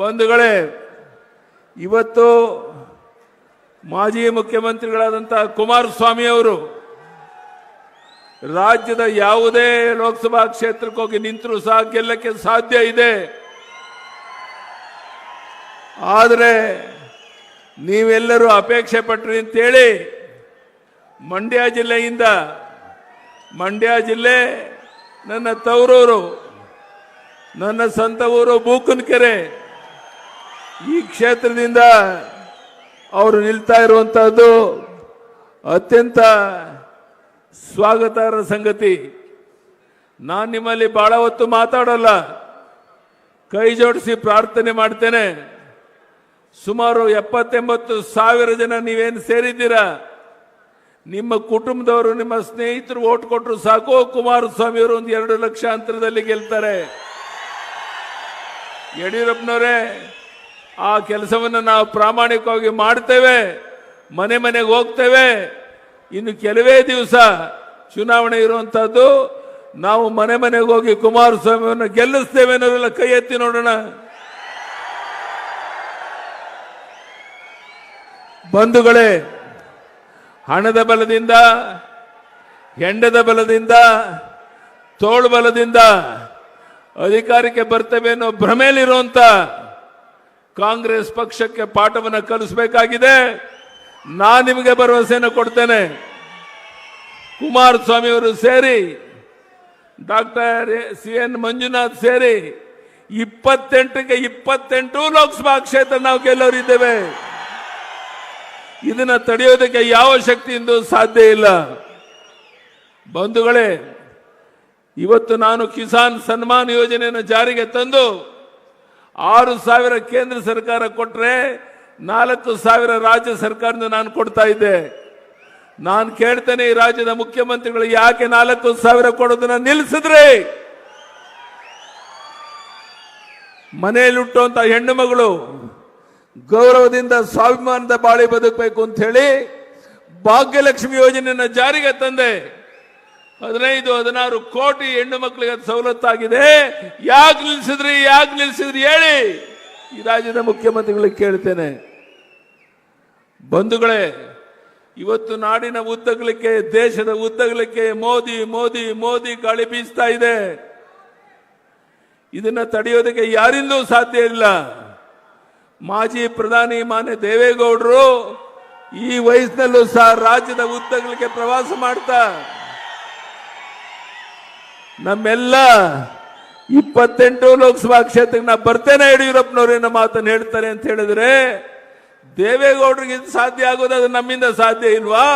ಬಂಧುಗಳೇ, ಇವತ್ತು ಮಾಜಿ ಮುಖ್ಯಮಂತ್ರಿಗಳಾದಂಥ ಕುಮಾರಸ್ವಾಮಿ ಅವರು ರಾಜ್ಯದ ಯಾವುದೇ ಲೋಕಸಭಾ ಕ್ಷೇತ್ರಕ್ಕೆ ಹೋಗಿ ನಿಂತರೂ ಸಹ ಗೆಲ್ಲಕ್ಕೆ ಸಾಧ್ಯ ಇದೆ. ಆದರೆ ನೀವೆಲ್ಲರೂ ಅಪೇಕ್ಷೆ ಪಟ್ರಿ ಅಂತೇಳಿ ಮಂಡ್ಯ ಜಿಲ್ಲೆಯಿಂದ, ಮಂಡ್ಯ ಜಿಲ್ಲೆ ನನ್ನ ತವರೂರು, ನನ್ನ ಸ್ವಂತ ಊರು ಬೂಕನಕೆರೆ ಈ ಕ್ಷೇತ್ರದಿಂದ ಅವರು ನಿಲ್ತಾ ಇರುವಂತಹದ್ದು ಅತ್ಯಂತ ಸ್ವಾಗತಾರ್ಹ ಸಂಗತಿ. ನಾನು ನಿಮ್ಮಲ್ಲಿ ಬಹಳ ಹೊತ್ತು ಮಾತಾಡಲ್ಲ. ಕೈ ಜೋಡಿಸಿ ಪ್ರಾರ್ಥನೆ ಮಾಡ್ತೇನೆ. ಸುಮಾರು ಎಪ್ಪತ್ತೆಂಬತ್ತು ಸಾವಿರ ಜನ ನೀವೇನು ಸೇರಿದ್ದೀರಾ? ನಿಮ್ಮ ಕುಟುಂಬದವರು, ನಿಮ್ಮ ಸ್ನೇಹಿತರು ಓಟ್ ಕೊಟ್ಟರು ಸಾಕು. ಕುಮಾರಸ್ವಾಮಿಯವರು ಒಂದು ಎರಡು ಲಕ್ಷ ಅಂತರದಲ್ಲಿ ಗೆಲ್ತಾರೆ. ಯಡಿಯೂರಪ್ಪನವರೇ ಆ ಕೆಲಸವನ್ನು ನಾವು ಪ್ರಾಮಾಣಿಕವಾಗಿ ಮಾಡ್ತೇವೆ, ಮನೆ ಮನೆಗೆ ಹೋಗ್ತೇವೆ. ಇನ್ನು ಕೆಲವೇ ದಿವಸ ಚುನಾವಣೆ ಇರುವಂತಹದ್ದು, ನಾವು ಮನೆ ಮನೆಗೆ ಹೋಗಿ ಕುಮಾರಸ್ವಾಮಿಯನ್ನು ಗೆಲ್ಲಿಸ್ತೇವೆ ಅನ್ನೋರೆಲ್ಲ ಕೈ ಎತ್ತಿ ನೋಡೋಣ. ಬಂಧುಗಳೇ, ಹಣದ ಬಲದಿಂದ, ಹೆಂಡದ ಬಲದಿಂದ, ತೋಳು ಬಲದಿಂದ ಅಧಿಕಾರಕ್ಕೆ ಬರ್ತೇವೆ ಅನ್ನೋ ಭ್ರಮೆಯಲ್ಲಿರುವಂತ ಕಾಂಗ್ರೆಸ್ ಪಕ್ಷಕ್ಕೆ ಪಾಠವನ್ನು ಕಲಿಸಬೇಕಾಗಿದೆ. ನಾನು ನಿಮಗೆ ಭರವಸೆಯನ್ನು ಕೊಡ್ತೇನೆ. ಕುಮಾರಸ್ವಾಮಿ ಅವರು ಸೇರಿ, ಡಾಕ್ಟರ್ ಸಿ ಎನ್ ಮಂಜುನಾಥ್ ಸೇರಿ ಇಪ್ಪತ್ತೆಂಟಕ್ಕೆ ಇಪ್ಪತ್ತೆಂಟು ಲೋಕಸಭಾ ಕ್ಷೇತ್ರ ನಾವು ಗೆಲ್ಲೋರಿದ್ದೇವೆ. ಇದನ್ನ ತಡೆಯೋದಕ್ಕೆ ಯಾವ ಶಕ್ತಿಯಿಂದ ಸಾಧ್ಯ ಇಲ್ಲ. ಬಂಧುಗಳೇ, ಇವತ್ತು ನಾನು ಕಿಸಾನ್ ಸನ್ಮಾನ್ ಯೋಜನೆಯನ್ನು ಜಾರಿಗೆ ತಂದು ಆರು ಸಾವಿರ ಕೇಂದ್ರ ಸರ್ಕಾರ ಕೊಟ್ಟರೆ ನಾಲ್ಕು ಸಾವಿರ ರಾಜ್ಯ ಸರ್ಕಾರದಿಂದ ನಾನು ಕೊಡ್ತಾ ಇದ್ದೆ. ನಾನು ಕೇಳ್ತೇನೆ ಈ ರಾಜ್ಯದ ಮುಖ್ಯಮಂತ್ರಿಗಳು ಯಾಕೆ ನಾಲ್ಕು ಸಾವಿರ ಕೊಡೋದನ್ನ ನಿಲ್ಲಿಸಿದ್ರಿ ಮನೆಯಲ್ಲಿ ಹುಟ್ಟುವಂತ ಹೆಣ್ಣು ಮಗಳು ಗೌರವದಿಂದ ಸ್ವಾಭಿಮಾನದ ಬಾಳಿ ಬದುಕಬೇಕು ಅಂತ ಹೇಳಿ ಭಾಗ್ಯಲಕ್ಷ್ಮಿ ಯೋಜನೆಯನ್ನು ಜಾರಿಗೆ ತಂದೆ. ಹದಿನೈದು, ಹದಿನಾರು ಕೋಟಿ ಹೆಣ್ಣು ಮಕ್ಕಳಿಗೆ ಅದು ಸವಲತ್ತಾಗಿದೆ. ಯಾಕೆ ನಿಲ್ಸಿದ್ರಿ ಯಾಕೆ ನಿಲ್ಸಿದ್ರಿ ಹೇಳಿ. ಈ ರಾಜ್ಯದ ಮುಖ್ಯಮಂತ್ರಿಗಳಿಗೆ ಕೇಳ್ತೇನೆ. ಬಂಧುಗಳೇ, ಇವತ್ತು ನಾಡಿನ ಉದ್ದಗಲಿಕ್ಕೆ, ದೇಶದ ಉದ್ದಗಲಿಕ್ಕೆ ಮೋದಿ ಮೋದಿ ಮೋದಿ ಗಾಳಿ ಬೀಸ್ತಾ ಇದೆ. ಇದನ್ನ ತಡೆಯೋದಕ್ಕೆ ಯಾರಿಂದೂ ಸಾಧ್ಯ ಇಲ್ಲ. ಮಾಜಿ ಪ್ರಧಾನಿ ಮಾನ್ಯ ದೇವೇಗೌಡರು ಈ ವಯಸ್ಸಿನಲ್ಲೂ ಸಹ ರಾಜ್ಯದ ಉದ್ದಗಲಿಕ್ಕೆ ಪ್ರವಾಸ ಮಾಡ್ತಾ ನಮ್ಮೆಲ್ಲ ಇಪ್ಪತ್ತೆಂಟು ಲೋಕಸಭಾ ಕ್ಷೇತ್ರಕ್ಕೆ ನಾ ಬರ್ತೇನೆ ಯಡಿಯೂರಪ್ಪನವರೇನ ಮಾತನ್ನು ಹೇಳ್ತಾರೆ ಅಂತ ಹೇಳಿದ್ರೆ ದೇವೇಗೌಡರಿಗೆ ಸಾಧ್ಯ ಆಗೋದು ಅದು ನಮ್ಮಿಂದ ಸಾಧ್ಯ ಇಲ್ವಾ?